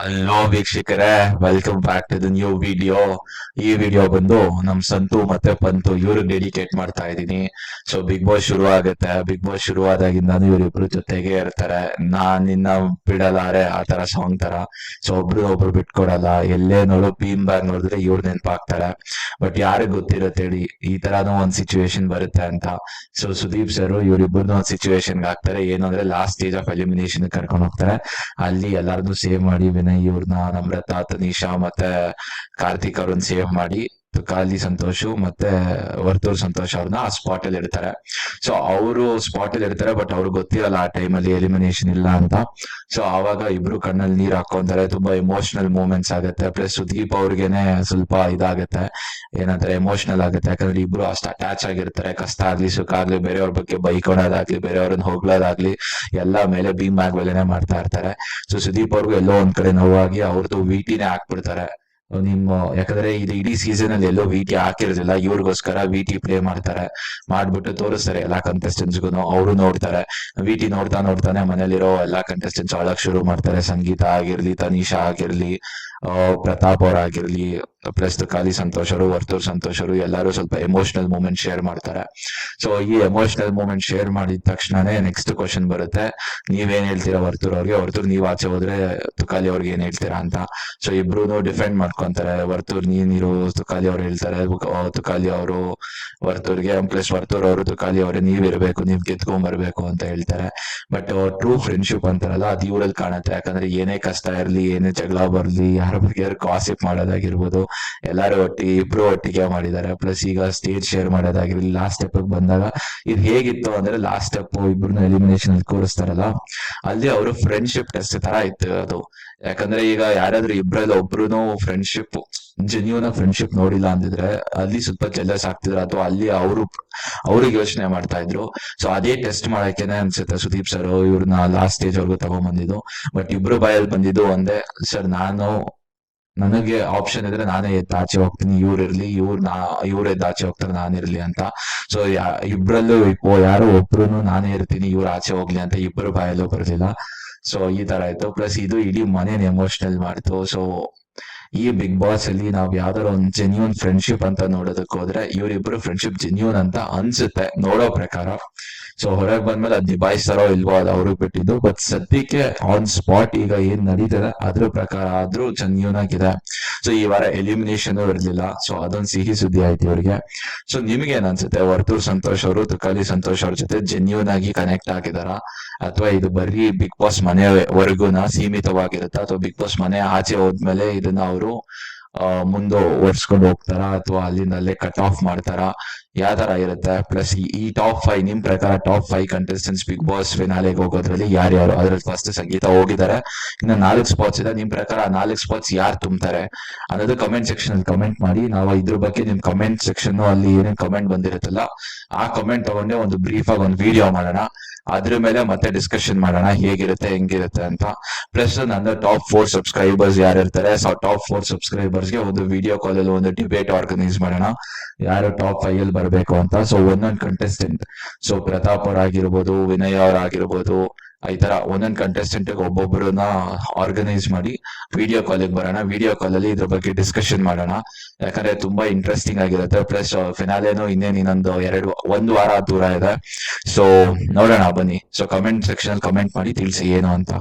Hello ವೀಕ್ಷಕರೇ welcome back to the new video ಈ video ಬಂದು ನಮ್ ಸಂತು ಮತ್ತೆ ಪಂತು ಇವ್ರಿಗೆ ಡೆಡಿಕೇಟ್ ಮಾಡ್ತಾ ಇದ್ದೀನಿ. ಸೊ ಬಿಗ್ ಬಾಸ್ ಶುರು ಆಗುತ್ತೆ ಬಿಗ್ ಬಾಸ್ ಶುರು ಆದಾಗಿಂದಾನು ಇವರಿಬ್ರು ಜೊತೆಗೆ ಇರ್ತಾರೆ. ನಾನ್ ನಿನ್ನ ಬಿಡಲಾರೆ ಆ ತರ ಸಾಂಗ್ ತರ. ಸೊ ಒಬ್ರು ಒಬ್ರು ಬಿಟ್ಕೊಡಲ್ಲ. ಎಲ್ಲೇ ನೋಡು ಬೀಮ್ ಬ್ಯಾಗ್ ನೋಡಿದ್ರೆ ಇವ್ರ ನೆನ್ಪಾಗ್ತಾರೆ. ಬಟ್ ಯಾರಿಗ್ ಗೊತ್ತಿರುತ್ತೆ ಹೇಳಿ ಈ ತರಾನು ಒಂದ್ ಸಿಚುವೇಶನ್ ಬರುತ್ತೆ ಅಂತ. ಸೊ ಸುದೀಪ್ ಸರ್ ಇವ್ರಿಬ್ರು ಒಂದ್ ಸಿಚುವೇಶನ್ ಆಗ್ತಾರೆ ಏನು ಅಂದ್ರೆ ಲಾಸ್ಟ್ ಸ್ಟೇಜ್ ಆಫ್ ಎಲಿಮಿನೇಷನ್ ಕರ್ಕೊಂಡು ಹೋಗ್ತಾರೆ. ಅಲ್ಲಿ ಎಲ್ಲಾರ್ದು ಸೇವ್ ಮಾಡಿ ವಿನಯ್ ಇವ್ರನ್ನ ನಮ್ರತಾ ತನಿಷಾ ಮತ್ತೆ ಕಾರ್ತಿಕ್ ಅವ್ರನ್ನ ಸೇವ್ ಮಾಡಿ. ಕಾಲಿ ಸಂತೋಷು ಮತ್ತೆ ವರ್ತೂರ್ ಸಂತೋಷ್ ಅವ್ರನ್ನ ಆ ಸ್ಪಾಟ್ ಅಲ್ಲಿ ಇರ್ತಾರೆ ಸೊ ಅವರು ಸ್ಪಾಟ್ ಅಲ್ಲಿ ಇರ್ತಾರೆ ಬಟ್ ಅವ್ರಿಗೆ ಗೊತ್ತಿರಲ್ಲ ಆ ಟೈಮ್ ಅಲ್ಲಿ ಎಲಿಮಿನೇಷನ್ ಇಲ್ಲ ಅಂತ. ಸೊ ಅವಾಗ ಇಬ್ರು ಕಣ್ಣಲ್ಲಿ ನೀರ್ ಹಾಕೊಂತಾರೆ ತುಂಬಾ ಎಮೋಷನಲ್ ಮೂಮೆಂಟ್ಸ್ ಆಗುತ್ತೆ. ಪ್ಲಸ್ ಸುದೀಪ್ ಅವ್ರಿಗೆನೆ ಸ್ವಲ್ಪ ಇದಾಗುತ್ತೆ. ಏನಂತಾರೆ ಎಮೋಷನಲ್ ಆಗುತ್ತೆ. ಯಾಕಂದ್ರೆ ಇಬ್ರು ಅಷ್ಟು ಅಟ್ಯಾಚ್ ಆಗಿರ್ತಾರೆ. ಕಷ್ಟ ಆಗ್ಲಿ, ಸುಖ ಆಗ್ಲಿ, ಬೇರೆಯವ್ರ ಬಗ್ಗೆ ಬೈಕೊಳ್ಳೋದಾಗ್ಲಿ ಬೇರೆಯವ್ರನ್ನ ಹೋಗ್ಲೋದಾಗ್ಲಿ ಎಲ್ಲ ಮೇಲೆ ಬೀಮ್ ಬೆಲೆನೆ ಮಾಡ್ತಾ ಇರ್ತಾರೆ. ಸೊ ಸುದೀಪ್ ಅವ್ರಿಗೂ ಎಲ್ಲೋ ಒಂದ್ ಕಡೆ ನೋವಾಗಿ ಅವ್ರದ್ದು ವಿಟಿನೇ ಹಾಕ್ಬಿಡ್ತಾರೆ. ನಿಮ್ಮ, ಯಾಕಂದ್ರೆ ಇದು ಇಡೀ ಸೀಸನ್ ಅಲ್ಲಿ ಎಲ್ಲೋ ವಿಟಿ ಹಾಕಿರೋದಿಲ್ಲ, ಇವ್ರಿಗೋಸ್ಕರ ವಿಟಿ ಪ್ಲೇ ಮಾಡ್ತಾರೆ, ಮಾಡ್ಬಿಟ್ಟು ತೋರಿಸ್ತಾರೆ ಎಲ್ಲಾ ಕಂಟೆಸ್ಟೆಂಟ್ಸ್ಗೂ ಅವರು ನೋಡ್ತಾರೆ ವಿಟಿ ನೋಡ್ತಾ ನೋಡ್ತಾನೆ ಮನೇಲಿರೋ ಎಲ್ಲಾ ಕಂಟೆಸ್ಟೆಂಟ್ಸ್ ಆಳಕ್ ಶುರು ಮಾಡ್ತಾರೆ, ಸಂಗೀತ ಆಗಿರ್ಲಿ, ತನಿಷಾ ಆಗಿರ್ಲಿ ಪ್ರತಾಪ್ ಅವ್ರ ಆಗಿರ್ಲಿ ಪ್ಲಸ್ ಕಾಲಿ ಸಂತೋಷರು, ವರ್ತೂರ್ ಸಂತೋಷರು, ಎಲ್ಲರೂ ಸ್ವಲ್ಪ ಎಮೋಷನಲ್ ಮೂಮೆಂಟ್ ಶೇರ್ ಮಾಡ್ತಾರೆ. ಸೊ ಈ ಎಮೋಷನಲ್ ಮೂಮೆಂಟ್ ಶೇರ್ ಮಾಡಿದ ತಕ್ಷಣನೇ ನೆಕ್ಸ್ಟ್ ಕ್ವಶನ್ ಬರುತ್ತೆ. ನೀವೇನ್ ಹೇಳ್ತೀರಾ ವರ್ತೂರ್ ಅವ್ರಿಗೆ? ವರ್ತೂರ್, ನೀವ್ ಆಚೆ ಹೋದ್ರೆ ತುಕಾಲಿ ಅವ್ರಿಗೆ ಏನ್ ಹೇಳ್ತೀರಾ ಅಂತ. ಸೊ ಇಬ್ರು ಡಿಫೆಂಡ್ ಮಾಡ್ಕೊಂತಾರೆ. ವರ್ತೂರ್, ನೀನಿರು ತುಕಾಲಿ ಅವ್ರು ಹೇಳ್ತಾರೆ. ತುಕಾಲಿ ಅವರು ವರ್ತೂರ್ಗೆ ಪ್ಲಸ್ ವರ್ತೂರ್ ಅವರು ತುಕಾಲಿ ಅವರೇ ನೀವ್ ಇರಬೇಕು ನೀವ್ ಗೆದ್ಕೊಂಡ್ ಬರ್ಬೇಕು ಅಂತ ಹೇಳ್ತಾರೆ. ಬಟ್ ಟ್ರೂ ಫ್ರೆಂಡ್ಶಿಪ್ ಅಂತಾರಲ್ಲ, ಅದು ಇವ್ರಲ್ಲಿ ಕಾಣುತ್ತೆ. ಯಾಕಂದ್ರೆ ಏನೇ ಕಷ್ಟ ಇರ್ಲಿ, ಏನೇ ಜಗಳ ಬರ್ಲಿ ಯಾರ ಬಗ್ಗೆ ಕಾಸಿಪ್ ಮಾಡೋದಾಗಿರ್ಬೋದು, ಎಲ್ಲಾರು ಒಟ್ಟಿಗೆ ಇಬ್ರು ಒಟ್ಟಿಗೆ ಮಾಡಿದ್ದಾರೆ ಪ್ಲಸ್ ಈಗ ಸ್ಟೇಜ್ ಶೇರ್ ಮಾಡೋದಾಗಿರ್ಲಿ ಲಾಸ್ಟ್ ಸ್ಟೆಪ್ ಬಂದಾಗ ಇದು ಹೇಗಿತ್ತು ಅಂದ್ರೆ ಲಾಸ್ಟ್ ಸ್ಟೆಪ್ ಇಬ್ರನ್ನ ಎಲಿಮಿನೇಷನ್ ಅಲ್ಲಿ ಕೂರಿಸ್ತಾರಲ್ಲ ಅಲ್ಲಿ ಅವರು ಫ್ರೆಂಡ್ಶಿಪ್ ಟೆಸ್ಟ್ ತರ ಇತ್ತು ಅದು. ಯಾಕಂದ್ರೆ ಈಗ ಯಾರಾದ್ರೂ ಇಬ್ರಲ್ಲಿ ಒಬ್ರು ಫ್ರೆಂಡ್ಶಿಪ್ ಜೆನ್ಯೂನ್ ಫ್ರೆಂಡ್ಶಿಪ್ ನೋಡಿಲ್ಲ ಅಂದಿದ್ರೆ ಅಲ್ಲಿ ಸ್ವಲ್ಪ ಜೆಲ್ಲಸ್ ಆಗ್ತಿದ್ರು, ಅಥವಾ ಅಲ್ಲಿ ಅವರು, ಅವ್ರಿಗೆ ಯೋಚನೆ ಮಾಡ್ತಾ ಇದ್ರು. ಸೊ ಅದೇ ಟೆಸ್ಟ್ ಮಾಡಕ್ಕೆನೆ ಅನ್ಸುತ್ತೆ ಸುದೀಪ್ ಸರ್ ಇವ್ರನ್ನ ಲಾಸ್ಟ್ ಸ್ಟೇಜ್ ವರ್ಗೂ ತಗೊಂಡ್ ಬಂದಿದ್ದು ಬಟ್ ಇಬ್ರು ಬಾಯಲ್ಲಿ ಬಂದಿದ್ದು ಒಂದೇ ಸರ್ ನಾನು ನನಗೆ ಆಪ್ಷನ್ ಇದ್ರೆ ನಾನೇ ಎದ್ದು ಆಚೆ ಹೋಗ್ತೀನಿ. ಇವ್ರು ಇರ್ಲಿ, ಇವ್ರು ನಾ, ಇವ್ರ ಎದ್ದು ಆಚೆ ಹೋಗ್ತಾರೆ ನಾನಿರ್ಲಿ ಅಂತ. ಸೊ ಇಬ್ರಲ್ಲೂ ಯಾರೋ ಒಬ್ರು ನಾನೇ ಇರ್ತೀನಿ, ಇವ್ರು ಆಚೆ ಹೋಗ್ಲಿ ಅಂತ ಇಬ್ರು ಬಾಯಲ್ಲೂ ಬರ್ಲಿಲ್ಲ. ಸೊ ಈ ತರ ಆಯ್ತು. ಪ್ಲಸ್ ಇದು ಇಡೀ ಮನೇನ ಎಮೋಷನಲ್ ಮಾಡ್ತು. ಸೊ ಈ ಬಿಗ್ ಬಾಸ್ ಅಲ್ಲಿ ನಾವ್ ಯಾವ್ದಾರ ಒಂದ್ ಜೆನ್ಯೂನ್ ಫ್ರೆಂಡ್ಶಿಪ್ ಅಂತ ನೋಡೋದಕ್ಕೆ ಹೋದ್ರೆ ಇವ್ರಿಬ್ರು ಫ್ರೆಂಡ್ಶಿಪ್ ಜೆನ್ಯೂನ್ ಅಂತ ಅನ್ಸುತ್ತೆ ನೋಡೋ ಪ್ರಕಾರ. ಸೊ ಹೊರಗ್ ಬಂದ್ಮೇಲೆ ಅದ್ ನಿಭಾಯಿಸ್ತಾರೋ ಇಲ್ವೋ ಅದು ಅವ್ರಿಗೆ ಬಿಟ್ಟಿದ್ದು. ಬಟ್ ಸದ್ಯಕ್ಕೆ ಆನ್ ಸ್ಪಾಟ್ ಈಗ ಏನ್ ನಡೀತದೆ, ಅದ್ರ ಪ್ರಕಾರ ಆದ್ರೂ ಜೆನ್ಯೂನ್ ಆಗಿದೆ. ಸೊ ಈ ವಾರ ಎಲಿಮಿನೇಷನ್ ಇರಲಿಲ್ಲ. ಸೊ ಅದೊಂದು ಸಿಹಿ ಸುದ್ದಿ ಆಯ್ತು ಇವರಿಗೆ. ಸೊ ನಿಮ್ಗೆ ಏನ್ ಅನ್ಸುತ್ತೆ ವರ್ತೂರ್ ಸಂತೋಷ್ ಅವರು, ತುಕಾಲಿ ಸಂತೋಷ್ ಅವ್ರ ಜೊತೆ ಜೆನ್ಯೂನ್ ಆಗಿ ಕನೆಕ್ಟ್ ಆಗಿದಾರ ಅಥವಾ ಇದು ಬರೀ ಬಿಗ್ ಬಾಸ್ ಮನೆವರೆಗೂನ ಸೀಮಿತವಾಗಿರುತ್ತಾ? ಅಥವಾ ಬಿಗ್ ಬಾಸ್ ಮನೆ ಆಚೆ ಹೋದ್ಮೇಲೆ ಇದನ್ನ ಅವರು ಮುಂದೆ ಓಡಿಸ್ಕೊಂಡು ಹೋಗ್ತಾರ? ಅಥವಾ ಅಲ್ಲಿಂದ ಅಲ್ಲೇ ಕಟ್ ಆಫ್ ಮಾಡ್ತಾರ? ಯಾವ ತರ ಇರುತ್ತೆ? ಪ್ಲಸ್ ಈ ಟಾಪ್ ಫೈವ್ ನಿಮ್ ಪ್ರಕಾರ top five contestants Big Boss ಫಿನಾಲೆಗೆ ಹೋಗೋದ್ರಲ್ಲಿ ಯಾರ್ಯಾರು? ಅದ್ರಲ್ಲಿ ಫಸ್ಟ್ ಸಂಗೀತ ಹೋಗಿದ್ದಾರೆ ಇನ್ನು ನಾಲ್ಕು ಸ್ಪಾಟ್ಸ್ ಇದೆ. ನಿಮ್ ಪ್ರಕಾರ ಆ ನಾಲ್ಕು ಸ್ಪಾಟ್ಸ್ ಯಾರು ತುಂಬ್ತಾರೆ? ಅನ್ನೋದು ಕಮೆಂಟ್ ಸೆಕ್ಷನ್ ಅಲ್ಲಿ ಕಮೆಂಟ್ ಮಾಡಿ. ನಾವು ಇದ್ರ ಬಗ್ಗೆ ನಿಮ್ ಕಮೆಂಟ್ ಸೆಕ್ಷನ್ ಅಲ್ಲಿ ಏನೇನು ಕಮೆಂಟ್ ಬಂದಿರುತ್ತಲ್ಲ, ಆ ಕಮೆಂಟ್ ತಗೊಂಡೆ ಒಂದು ಬ್ರೀಫ್ ಆಗಿ ಒಂದು ವಿಡಿಯೋ ಮಾಡೋಣ. ಅದ್ರ ಮೇಲೆ ಮತ್ತೆ ಡಿಸ್ಕಷನ್ ಮಾಡೋಣ. ಹೇಗಿರುತ್ತೆ, ಹೆಂಗಿರುತ್ತೆ ಅಂತ. ಪ್ಲಸ್ ನನ್ನ ಟಾಪ್ ಫೋರ್ ಸಬ್ಸ್ಕ್ರೈಬರ್ಸ್ ಯಾರು ಇರ್ತಾರೆ? ಸೊ ಟಾಪ್ ಫೋರ್ ಸಬ್ಸ್ಕ್ರೈಬರ್ಸ್ಗೆ ಒಂದು ವಿಡಿಯೋ ಕಾಲ್ ಅಲ್ಲಿ ಒಂದು ಡಿಬೇಟ್ ಆರ್ಗನೈಸ್ ಮಾಡೋಣ. ಯಾರು ಟಾಪ್ ಫೈವ್ ಅಲ್ಲಿ ಬರಬೇಕು ಅಂತ. ಸೊ ಒಂದೊಂದು ಕಂಟೆಸ್ಟೆಂಟ್ ಸೊ ಪ್ರತಾಪ್ ಅವ್ರ ಆಗಿರ್ಬೋದು ವಿನಯ್ ಅವ್ರ ಆಗಿರ್ಬೋದು ಈ ತರ ಒಂದೊಂದು ಕಂಟೆಸ್ಟೆಂಟ್ ಒಬ್ಬೊಬ್ಬರನ್ನ ಆರ್ಗನೈಸ್ ಮಾಡಿ ವಿಡಿಯೋ ಕಾಲಿಗೆ ಬರೋಣ. ವಿಡಿಯೋ ಕಾಲ್ ಅಲ್ಲಿ ಇದ್ರ ಬಗ್ಗೆ ಡಿಸ್ಕಷನ್ ಮಾಡೋಣ. ಯಾಕಂದ್ರೆ ತುಂಬಾ ಇಂಟ್ರೆಸ್ಟಿಂಗ್ ಆಗಿರುತ್ತೆ. ಪ್ಲಸ್ ಫಿನಾಲೇನು ಇನ್ನೇನು ಇನ್ನೊಂದು ಎರಡು, ಒಂದು ವಾರ ದೂರ ಇದೆ. ಸೊ ನೋಡೋಣ ಬನ್ನಿ. ಸೊ ಕಮೆಂಟ್ ಸೆಕ್ಷನ್ ಕಮೆಂಟ್ ಮಾಡಿ ತಿಳಿಸಿ ಏನು ಅಂತ.